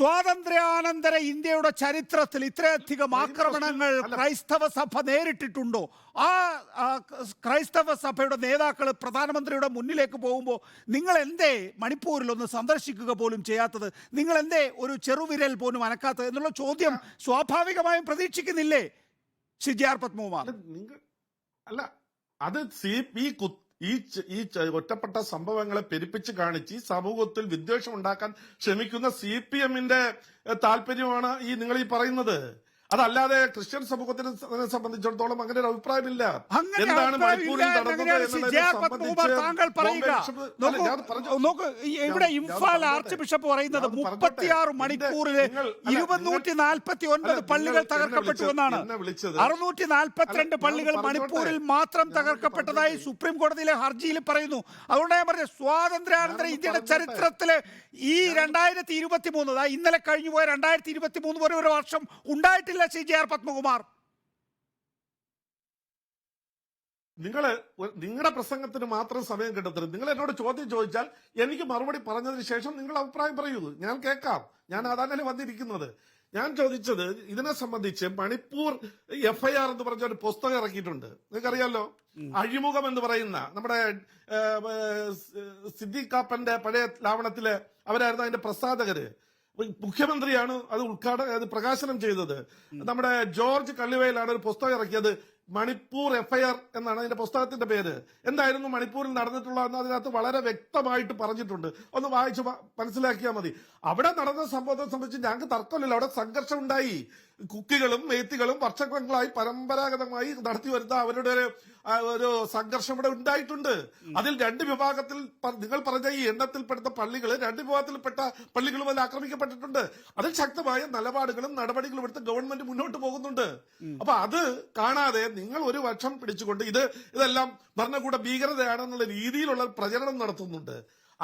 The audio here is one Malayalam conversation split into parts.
സ്വാതന്ത്ര്യാനന്തര ഇന്ത്യയുടെ ചരിത്രത്തിൽ ഇത്രയധികം ആക്രമണങ്ങൾ ക്രൈസ്തവ സഭ നേരിട്ടിട്ടുണ്ടോ? ആ ക്രൈസ്തവ സഭയുടെ നേതാക്കൾ പ്രധാനമന്ത്രിയുടെ മുന്നിലേക്ക് പോകുമ്പോൾ നിങ്ങൾ എന്തേ മണിപ്പൂരിൽ ഒന്ന് സന്ദർശിക്കുക പോലും ചെയ്യാത്തത്? നിങ്ങൾ എന്തേ ഒരു ചെറുവിരൽ പോലും അനക്കാത്തത്? എന്നുള്ള ചോദ്യം സ്വാഭാവികമായും പ്രതീക്ഷിക്കുന്നില്ലേ? G R Padmakumar. അല്ല അത് സി പി കു- ഈ ഈ ഒറ്റപ്പെട്ട സംഭവങ്ങളെ പെരുപ്പിച്ച് കാണിച്ച് ഈ സമൂഹത്തിൽ വിദ്വേഷം ഉണ്ടാക്കാൻ ശ്രമിക്കുന്ന സി പി എമ്മിന്റെ താല്പര്യമാണ് ഈ നിങ്ങൾ ഈ പറയുന്നത്. അതല്ലാതെ ക്രിസ്ത്യൻ സമൂഹത്തിനെ സംബന്ധിച്ചിടത്തോളം അങ്ങനെ ഒരു അഭിപ്രായമില്ല. എന്താണ് മണിപ്പൂരിൽ നടന്നത് ഇവിടെ ഇംഫാൽ ആർച്ച് ബിഷപ്പ് പറയുന്നത്. മുപ്പത്തിയാറ് മണിക്കൂറിൽ ഇരുപത്തി നാൽപ്പത്തി ഒൻപത് പള്ളികൾ തകർക്കപ്പെട്ടു എന്നാണ് അറുന്നൂറ്റി നാൽപ്പത്തിരണ്ട് പള്ളികൾ മണിപ്പൂരിൽ മാത്രം തകർക്കപ്പെട്ടതായി സുപ്രീം കോടതിയിലെ ഹർജിയിൽ പറയുന്നു. അതുകൊണ്ട് ഞാൻ പറഞ്ഞത് സ്വാതന്ത്ര്യാനന്തര ഇന്ത്യയുടെ. ചരിത്രത്തിൽ ഈ രണ്ടായിരത്തി ഇരുപത്തി മൂന്ന് ഇന്നലെ കഴിഞ്ഞു പോയ രണ്ടായിരത്തി ഇരുപത്തി മൂന്ന് വരെ ഒരു വർഷം ഉണ്ടായിട്ടില്ല. C J R Padmakumar. നിങ്ങൾ നിങ്ങളുടെ പ്രസംഗത്തിന് മാത്രം സമയം കിട്ടത്തില്ല. നിങ്ങൾ എന്നോട് ചോദ്യം ചോദിച്ചാൽ എനിക്ക് മറുപടി പറഞ്ഞതിന് ശേഷം നിങ്ങൾ അഭിപ്രായം പറയൂ. ഞാൻ കേൾക്കാം. ഞാൻ അതാണ് വന്നിരിക്കുന്നത്. ഞാൻ ചോദിച്ചത് ഇതിനെ സംബന്ധിച്ച് മണിപ്പൂർ എഫ് ഐ ആർ എന്ന് പറഞ്ഞ ഒരു പുസ്തകം ഇറക്കിയിട്ടുണ്ട്. നിങ്ങൾക്കറിയാലോ? അഴിമുഖം എന്ന് പറയുന്ന നമ്മുടെ സിദ്ദിഖാപ്പന്റെ പഴയ ലാവണത്തിൽ അവരായിരുന്നു അതിന്റെ പ്രസാധകര്. മുഖ്യമന്ത്രിയാണ് അത് ഉദ്ഘാടനം പ്രകാശനം ചെയ്തത്. നമ്മുടെ ജോർജ് കള്ളിവയലാണ് ഒരു പുസ്തകം ഇറക്കിയത്. മണിപ്പൂർ എഫ്ഐആർ എന്നാണ് അതിന്റെ പുസ്തകത്തിന്റെ പേര്. എന്തായിരുന്നു മണിപ്പൂരിൽ നടന്നിട്ടുള്ള എന്ന് അതിനകത്ത് വളരെ വ്യക്തമായിട്ട് പറഞ്ഞിട്ടുണ്ട്. ഒന്ന് വായിച്ചു മനസ്സിലാക്കിയാൽ മതി. അവിടെ നടന്ന സംഭവത്തെ സംബന്ധിച്ച് ഞങ്ങൾക്ക് തർക്കമില്ല. അവിടെ സംഘർഷം ഉണ്ടായി കുക്കികളും മേത്തികളും വർഷങ്ങളായി പരമ്പരാഗതമായി നടത്തി വരുന്ന അവരുടെ ഒരു ഒരു സംഘർഷം ഇവിടെ ഉണ്ടായിട്ടുണ്ട്. അതിൽ രണ്ട് വിഭാഗത്തിൽ നിങ്ങൾ പറഞ്ഞ ഈ എണ്ണത്തിൽപ്പെടുത്ത പള്ളികൾ രണ്ട് വിഭാഗത്തിൽപ്പെട്ട പള്ളികളും അതിൽ ആക്രമിക്കപ്പെട്ടിട്ടുണ്ട്. അതിൽ ശക്തമായ നിലപാടുകളും നടപടികളും എടുത്ത് ഗവൺമെന്റ് മുന്നോട്ട് പോകുന്നുണ്ട്. അപ്പൊ അത് കാണാതെ നിങ്ങൾ ഒരു വർഷം പിടിച്ചുകൊണ്ട് ഇത് ഇതെല്ലാം ഭരണകൂട ഭീകരതയാണെന്നുള്ള രീതിയിലുള്ള പ്രചരണം നടത്തുന്നുണ്ട്.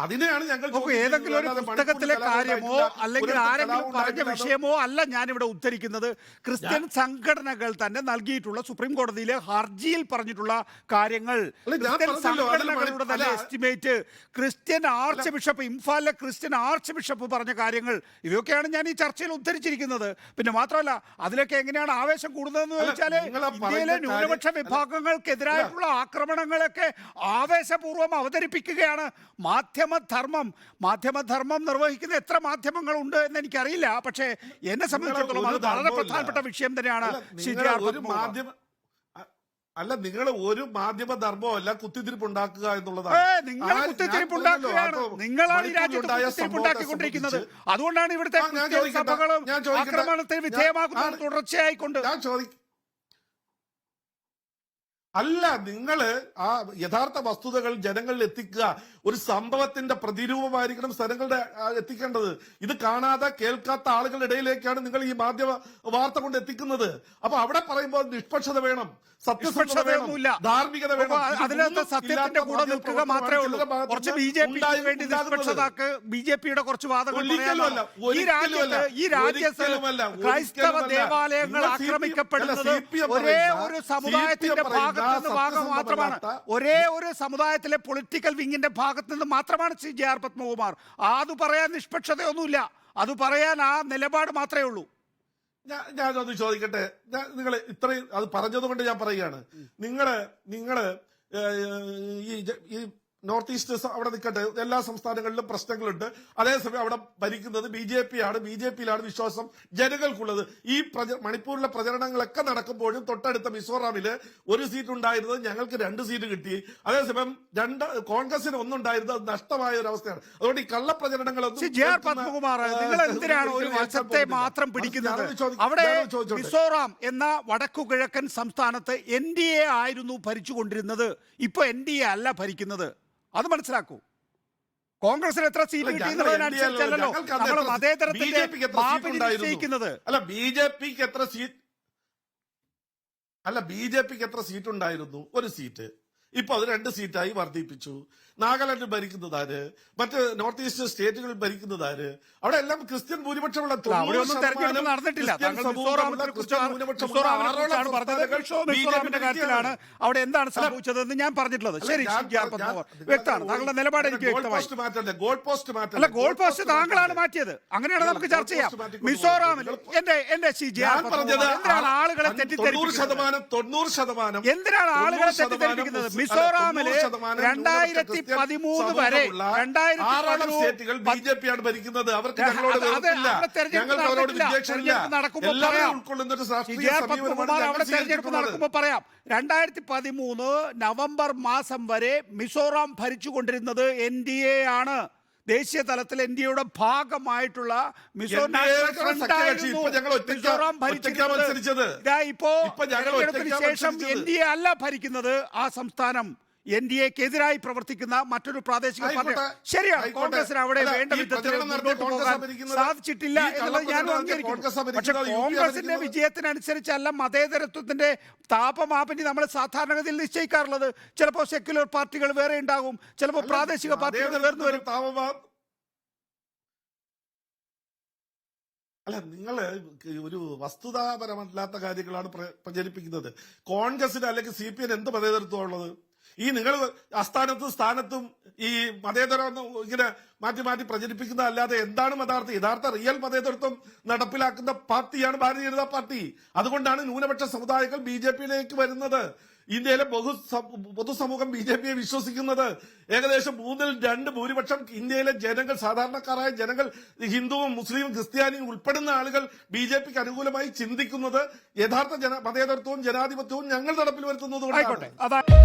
അതിനെയാണ് ഞങ്ങൾ ഏതെങ്കിലും ഒരു പുസ്തകത്തിലെ കാര്യമോ അല്ലെങ്കിൽ ആരെങ്കിലും പറഞ്ഞ വിഷയമോ അല്ല ഞാനിവിടെ ഉദ്ധരിക്കുന്നത്. ക്രിസ്ത്യൻ സംഘടനകൾ തന്നെ നൽകിയിട്ടുള്ള സുപ്രീം കോടതിയിലെ ഹർജിയിൽ പറഞ്ഞിട്ടുള്ള കാര്യങ്ങൾ. ക്രിസ്ത്യൻ സംഘടനകളുടെ തന്നെ എസ്റ്റിമേറ്റ് ക്രിസ്ത്യൻ ആർച്ച് ബിഷപ്പ് ഇംഫാലിലെ ക്രിസ്ത്യൻ ആർച്ച് ബിഷപ്പ് പറഞ്ഞ കാര്യങ്ങൾ. ഇവയൊക്കെയാണ് ഞാൻ ഈ ചർച്ചയിൽ ഉദ്ധരിച്ചിരിക്കുന്നത്. പിന്നെ മാത്രമല്ല അതിലൊക്കെ എങ്ങനെയാണ് ആവേശം കൂടുന്നതെന്ന് പറഞ്ഞ ഇന്ത്യയിലെ ന്യൂനപക്ഷ വിഭാഗങ്ങൾക്കെതിരായിട്ടുള്ള ആക്രമണങ്ങളൊക്കെ ആവേശപൂർവം അവതരിപ്പിക്കുകയാണ് മാധ്യമധർമ്മം മാധ്യമധർമ്മം നിർവഹിക്കുന്ന എത്ര മാധ്യമങ്ങളുണ്ട് എന്ന് എനിക്കറിയില്ല പക്ഷേ എന്നെ സംബന്ധിച്ചിടത്തോളം അത് വളരെ. പ്രധാനപ്പെട്ട വിഷയം തന്നെയാണ് അല്ല. മാധ്യമ അല്ല നിങ്ങൾ ഒരു മാധ്യമ ധർമ്മമല്ല കുത്തിത്തിരിപ്പ് ഉണ്ടാക്കുക എന്നുള്ളതാണ് നിങ്ങൾ ആ, ഞാൻ കുത്തിത്തിരിപ്പ് പറഞ്ഞല്ലോ, ഉണ്ടാക്കുകയാണ് അത് നിങ്ങളാണ് ഈ രാജ്യത്ത് കുത്തിത്തിരിപ്പ് ഉണ്ടാക്കിക്കൊണ്ടിരിക്കുന്നത് അതുകൊണ്ടാണ് ഇവിടുത്തെ സഭകളും. ആക്രമണത്തിന് വിധേയമാകുന്നത് തുടർച്ചയായിക്കൊണ്ട്. ഞാൻ ചോദി അല്ല നിങ്ങൾ ആ യഥാർത്ഥ വസ്തുതകൾ ജനങ്ങളിൽ എത്തിക്കുക. ഒരു സംഭവത്തിന്റെ പ്രതിരൂപമായിരിക്കണം സ്ഥലങ്ങളുടെ എത്തിക്കേണ്ടത്. ഇത് കാണാതെ കേൾക്കാത്ത ആളുകളുടെ ഇടയിലേക്കാണ് നിങ്ങൾ ഈ മാധ്യമ വാർത്ത കൊണ്ട് എത്തിക്കുന്നത്. അപ്പൊ അവിടെ പറയുമ്പോൾ നിഷ്പക്ഷത വേണം സത്യസന്ധത വേണം ധാർമ്മികത വേണം. അതിനകത്ത് സത്യത്തിന്റെ കൂടെ നിൽക്കുക മാത്രമേ ഉള്ളൂ. കുറച്ച് ബി ജെ വേണ്ടി ഉണ്ടാകുന്നത്. നിഷ്പക്ഷതാക്ക് ബി ജെ പിയുടെ കുറച്ച് വാദങ്ങൾ ഈ രാജ്യത്ത് ഈ രാജ്യത്ത് ക്രൈസ്തവ ദേവാലയങ്ങൾ ആക്രമിക്കപ്പെടുന്നത് ഒരേ ഒരു സമുദായത്തിന്റെ ഭാഗത്ത് നിന്ന് ഭാഗം മാത്രമാണ്. ഒരേ ഒരു സമുദായത്തിലെ പൊളിറ്റിക്കൽ വിങ്ങിന്റെ ഭാഗത്ത് നിന്ന് മാത്രമാണ് സി ജെ ആർ പത്മകുമാർ. അത് പറയാൻ നിഷ്പക്ഷതയൊന്നുമില്ല. അത് പറയാൻ ആ നിലപാട് മാത്രമേ ഉള്ളൂ. ഞാൻ ഞാനൊന്ന് ചോദിക്കട്ടെ. നിങ്ങൾ ഇത്രയും അത് പറഞ്ഞതുകൊണ്ട് ഞാൻ പറയുകയാണ്. നിങ്ങൾ നിങ്ങൾ ഈ നോർത്ത് ഈസ്റ്റ് അവിടെ നിൽക്കട്ടെ എല്ലാ സംസ്ഥാനങ്ങളിലും പ്രശ്നങ്ങളുണ്ട്. അതേസമയം അവിടെ ഭരിക്കുന്നത് ബി ജെ പി ആണ് ബി ജെ പിയിലാണ് വിശ്വാസം ജനങ്ങൾക്കുള്ളത്. ഈ മണിപ്പൂരിലെ പ്രചരണങ്ങളൊക്കെ നടക്കുമ്പോഴും തൊട്ടടുത്ത മിസോറാമിൽ ഒരു സീറ്റ് ഉണ്ടായിരുന്നത് ഞങ്ങൾക്ക് രണ്ട് സീറ്റ് കിട്ടി. അതേസമയം രണ്ട് കോൺഗ്രസിന് ഒന്നുണ്ടായിരുന്നത് അത് നഷ്ടമായ ഒരു അവസ്ഥയാണ് അതുകൊണ്ട് ഈ കള്ള പ്രചരണങ്ങളൊന്നും ജെ ആർ പത്മകുമാർ നിങ്ങൾ എന്തിനാണ് ഒരു വശത്തെ മാത്രം അത് പിടിക്കുന്നത്? അവിടെ മിസോറാം എന്ന വടക്കു കിഴക്കൻ സംസ്ഥാനത്ത് എൻ ഡി എ ആയിരുന്നു ഭരിച്ചുകൊണ്ടിരുന്നത്. ഇപ്പൊ എൻ ഡി എ അല്ല ഭരിക്കുന്നത്. അത് മനസ്സിലാക്കൂ. കോൺഗ്രസിന് എത്ര സീറ്റ് നമ്മൾ മതേതരത്തിന്റെ? നിശ്ചയിക്കുന്നത്. അല്ല ബി ജെ പിക്ക് എത്ര സീറ്റ് അല്ല ബി ജെ പിക്ക് എത്ര സീറ്റ് ഉണ്ടായിരുന്നു? ഒരു സീറ്റ്. ഇപ്പൊ അത് രണ്ട് സീറ്റായി വർദ്ധിപ്പിച്ചു. നാഗാലാൻഡ് ഭരിക്കുന്നതാര് മറ്റ് നോർത്ത് ഈസ്റ്റ് സ്റ്റേറ്റുകൾ ഭരിക്കുന്നതാര് അവിടെ എല്ലാം ക്രിസ്ത്യൻ ഭൂരിപക്ഷമുള്ള കാര്യത്തിലാണ് അവിടെ എന്താണ് സംഭവിച്ചതെന്ന് ഞാൻ പറഞ്ഞിട്ടുള്ളത്. ശരി വ്യക്തമാണ്. താങ്കളുടെ നിലപാട് എനിക്ക് വ്യക്തമായി. ഗോൾ പോസ്റ്റ് മാറ്റം അല്ല ഗോൾ പോസ്റ്റ് താങ്കളാണ് മാറ്റിയത്. അങ്ങനെയാണ് നമുക്ക് ചർച്ച ചെയ്യാം. മിസോറാമിൽ എന്റെ എന്റെ എന്തിനാണ് ആളുകളെ ശതമാനം എന്തിനാണ് ആളുകളെ മുസ്ലിം- മിസോറാമിൽ രണ്ടായിരത്തി പതിമൂന്ന് വരെ രണ്ടായിരത്തി ബി ജെ ഭരിക്കുന്നത്. അവർക്ക് തെരഞ്ഞെടുപ്പ്. നടക്കുമ്പോൾ പറയാം. രണ്ടായിരത്തി പതിമൂന്ന് നവംബർ മാസം വരെ മിസോറാം ഭരിച്ചുകൊണ്ടിരുന്നത് എൻ ഡി എ ആണ്. ദേശീയ തലത്തിൽ എൻ ഡി എയുടെ ഭാഗമായിട്ടുള്ള മിസോ. ഇതാ ഇപ്പോ ശേഷം എൻ ഡി എ അല്ല ഭരിക്കുന്നത് ആ സംസ്ഥാനം. എൻ ഡി എക്കെതിരായി പ്രവർത്തിക്കുന്ന മറ്റൊരു പ്രാദേശിക പാർട്ടി. ശരിയാണ്. കോൺഗ്രസിന് അവിടെ വേണ്ട വിധത്തിൽ മുന്നോട്ട് പോകാൻ സാധിച്ചിട്ടില്ല എന്നുള്ളത് ഞാൻ അംഗീകരിക്കുന്നു. പക്ഷെ കോൺഗ്രസിന്റെ വിജയത്തിനനുസരിച്ചല്ല മതേതരത്വത്തിന്റെ താപമാപിനി നമ്മൾ സാധാരണഗതിയിൽ നിശ്ചയിക്കാറുള്ളത്. ചിലപ്പോൾ സെക്യുലർ പാർട്ടികൾ വേറെ ഉണ്ടാകും. ചിലപ്പോൾ പ്രാദേശിക പാർട്ടികൾ വേർന്നു വരും. അല്ല നിങ്ങൾ ഒരു വസ്തുതാപരമല്ലാത്ത കാര്യങ്ങളാണ് പ്രചരിപ്പിക്കുന്നത്. കോൺഗ്രസിന് അല്ലെങ്കിൽ സി പി എം എന്ത് മതേതരത്വം ഉള്ളത് ഈ നിങ്ങൾ അസ്ഥാനത്തും സ്ഥാനത്തും ഈ മതേതരം ഇങ്ങനെ മാറ്റി മാറ്റി പ്രചരിപ്പിക്കുന്ന അല്ലാതെ എന്താണ് യഥാർത്ഥ യഥാർത്ഥ റിയൽ മതേതരത്വം നടപ്പിലാക്കുന്ന പാർട്ടിയാണ് ഭാരതീയ ജനതാ പാർട്ടി. അതുകൊണ്ടാണ് ന്യൂനപക്ഷ സമുദായങ്ങൾ ബി ജെ പിയിലേക്ക് വരുന്നത്. ഇന്ത്യയിലെ ബഹു പൊതുസമൂഹം ബി ജെ പിയെ വിശ്വസിക്കുന്നത് ഏകദേശം മൂന്നിൽ രണ്ട് ഭൂരിപക്ഷം ഇന്ത്യയിലെ ജനങ്ങൾ സാധാരണക്കാരായ ജനങ്ങൾ ഹിന്ദുവും മുസ്ലിമും ക്രിസ്ത്യാനിയും ഉൾപ്പെടുന്ന ആളുകൾ ബി ജെ പിക്ക് അനുകൂലമായി ചിന്തിക്കുന്നത് യഥാർത്ഥ ജന മതേതരത്വവും ജനാധിപത്യവും ഞങ്ങൾ നടപ്പിൽ വരുത്തുന്നത്